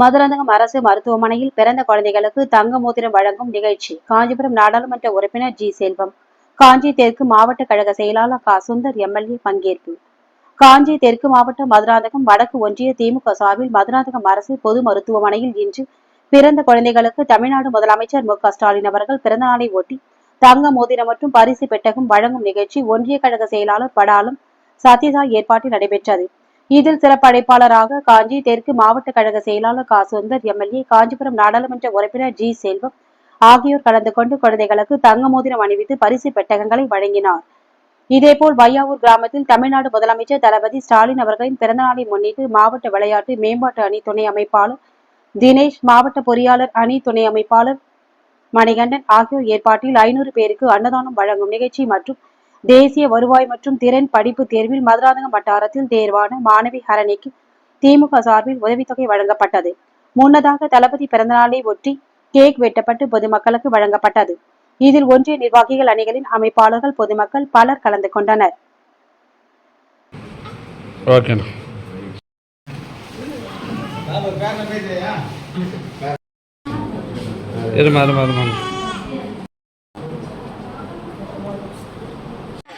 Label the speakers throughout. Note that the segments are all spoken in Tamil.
Speaker 1: மதுராந்தகம் அரசு மருத்துவமனையில் பிறந்த குழந்தைகளுக்கு தங்க மோதிரம் வழங்கும் நிகழ்ச்சி. காஞ்சிபுரம் நாடாளுமன்ற உறுப்பினர் ஜி. செல்வம். காஞ்சி தெற்கு மாவட்ட கழக செயலாளர் கா. சுந்தர் எம்எல்ஏ பங்கேற்பு. காஞ்சி தெற்கு மாவட்டம் மதுராந்தகம் வடக்கு ஒன்றிய திமுக சார்பில் மதுராந்தகம் அரசு பொது மருத்துவமனையில் இன்று பிறந்த குழந்தைகளுக்கு தமிழ்நாடு முதலமைச்சர் மு. ஸ்டாலின் அவர்கள் பிறந்தநாளை ஒட்டி தங்க மோதிரம் மற்றும் பரிசு பெட்டகம் வழங்கும் நிகழ்ச்சி ஒன்றிய கழக செயலாளர் படாலும் சத்யசாய் ஏற்பாட்டில் நடைபெற்றது. இதில் சிறப்பு அழைப்பாளராக காஞ்சி தெற்கு மாவட்ட கழக செயலாளர் கா சுந்தர் எம்எல்ஏ காஞ்சிபுரம் நாடாளுமன்ற உறுப்பினர் ஜி செல்வம் ஆகியோர் கலந்து கொண்டு குழந்தைகளுக்கு தங்க மோதிரம் அணிவித்து பரிசு பெட்டகங்களை வழங்கினார். இதேபோல் வையாவூர் கிராமத்தில் தமிழ்நாடு முதலமைச்சர் தளபதி ஸ்டாலின் அவர்களின் பிறந்தநாளை முன்னிட்டு மாவட்ட விளையாட்டு மேம்பாட்டு அணி துணை அமைப்பாளர் தினேஷ் மாவட்ட பொறியாளர் அணி துணை அமைப்பாளர் மணிகண்டன் ஆகியோர் ஏற்பாட்டில் ஐநூறு பேருக்கு அன்னதானம் வழங்கும் நிகழ்ச்சி மற்றும் தேசிய வருவாய் மற்றும் திறன் படிப்பு தேர்வில் மதுராந்தகம் வட்டாரத்தில் தேர்வான மாணவி ஹரணிக்கு திமுக சார்பில் உதவித்தொகை வழங்கப்பட்டது. முன்னதாக தளபதி பிறந்தநாளை ஒட்டி கேக் வெட்டப்பட்டு பொதுமக்களுக்கு வழங்கப்பட்டது. இதில் ஒன்றிய நிர்வாகிகள் அணிகளின் அமைப்பாளர்கள் பொதுமக்கள் பலர் கலந்து கொண்டனர்.
Speaker 2: ஓகேண்ணா இருமா இருமா இருமா.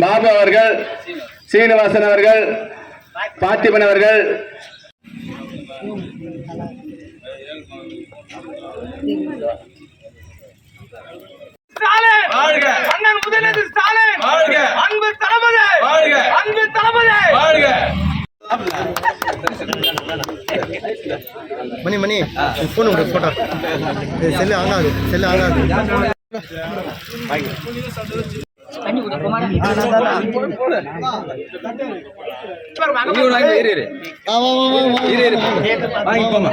Speaker 3: பாபு அவர்கள் சீனிவாசன் அவர்கள் பார்த்திபன் அவர்கள்.
Speaker 4: அண்ணன் முதலமைச்சர் ஸ்டாலின்! வாழ்க. அன்பு தளபதி! வாழ்க. அன்பு தளபதி! வாழ்க.
Speaker 5: மணி மணி. ஃபோன் ஃபோட்டோ இது செல்லு ஆகாது செல்லு ஆகாது. ஆ, வா, வா, வா, வா.